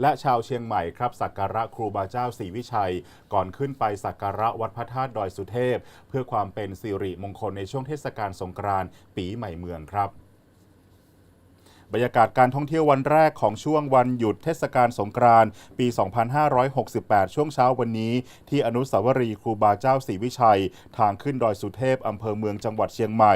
และชาวเชียงใหม่ครับสักการะครูบาเจ้าศรีวิชัย ก่อนขึ้นไปสักการะวัดพระธาตุดอยสุเทพ เพื่อความเป็นสิริมงคลในช่วงเทศกาลสงกรานต์ปีใหม่เมืองครับ บรรยากาศการท่องเที่ยววันแรกของช่วงวันหยุดเทศกาลสงกรานต์ปี 2568 ช่วงเช้าวันนี้ ที่อนุสาวรีย์ครูบาเจ้าศรีวิชัย ทางขึ้นดอยสุเทพอำเภอเมืองจังหวัดเชียงใหม่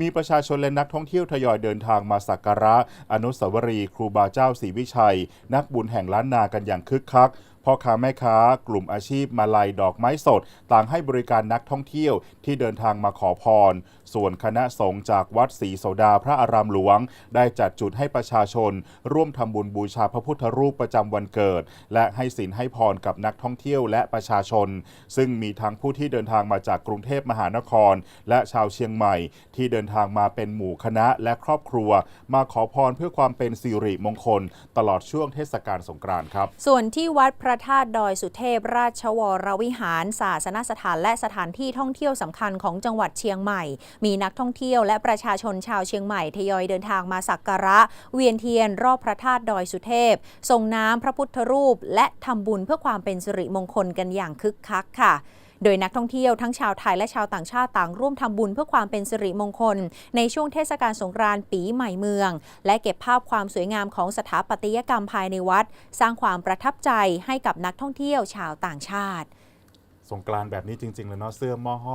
มีประชาชนและนักท่องเที่ยวทยอยเดินทางมาสักการะ อนุสาวรีย์ครูบาเจ้าศรีวิชัย นักบุญแห่งล้านนากันอย่างคึกคักพ่อค้าแม่ค้ากลุ่มอาชีพมาลัยดอกไม้สด ต่างให้บริการนักท่องเที่ยวที่เดินทางมาขอพร ส่วนคณะสงฆ์จากวัดศรีโสดาพระอารามหลวง ได้จัดจุดให้ประชาชน ร่วมทำบุญบูชาพระพุทธรูปประจำวันเกิด และให้ศีลให้พรกับนักท่องเที่ยวและประชาชน ซึ่งมีทั้งผู้ที่เดินทางมาจากกรุงเทพมหานคร และชาวเชียงใหม่ ที่เดินทางมาเป็นหมู่คณะและครอบครัว มาขอพรเพื่อความเป็นสิริมงคล ตลอดช่วงเทศกาลสงกรานต์ครับ ส่วนที่วัดพระระธาตุดอยสุเทพราชวรวิหาร ศาสนสถานและสถานที่ท่องเที่ยวสำคัญของจังหวัดเชียงใหม่ มีนักท่องเที่ยวและประชาชนชาวเชียงใหม่ทยอยเดินทางมาสักการะ เวียนเทียนรอบพระธาตุดอยสุเทพส่งน้ำพระพุทธรูป และทำบุญเพื่อความเป็นสิริมงคลกันอย่างคึกคักค่ะ โดยนักท่องเที่ยวทั้งชาวไทยและชาวต่างชาติต่างร่วมทำบุญเพื่อความเป็นสิริมงคล ในช่วงเทศกาลสงกรานต์ปีใหม่เมือง และเก็บภาพความสวยงามของสถาปัตยกรรมภายในวัด สร้างความประทับใจให้กับนักท่องเที่ยวชาวต่างชาติ สงกรานต์แบบนี้จริง ๆ เลยเนาะเสื้อหม้อห้อ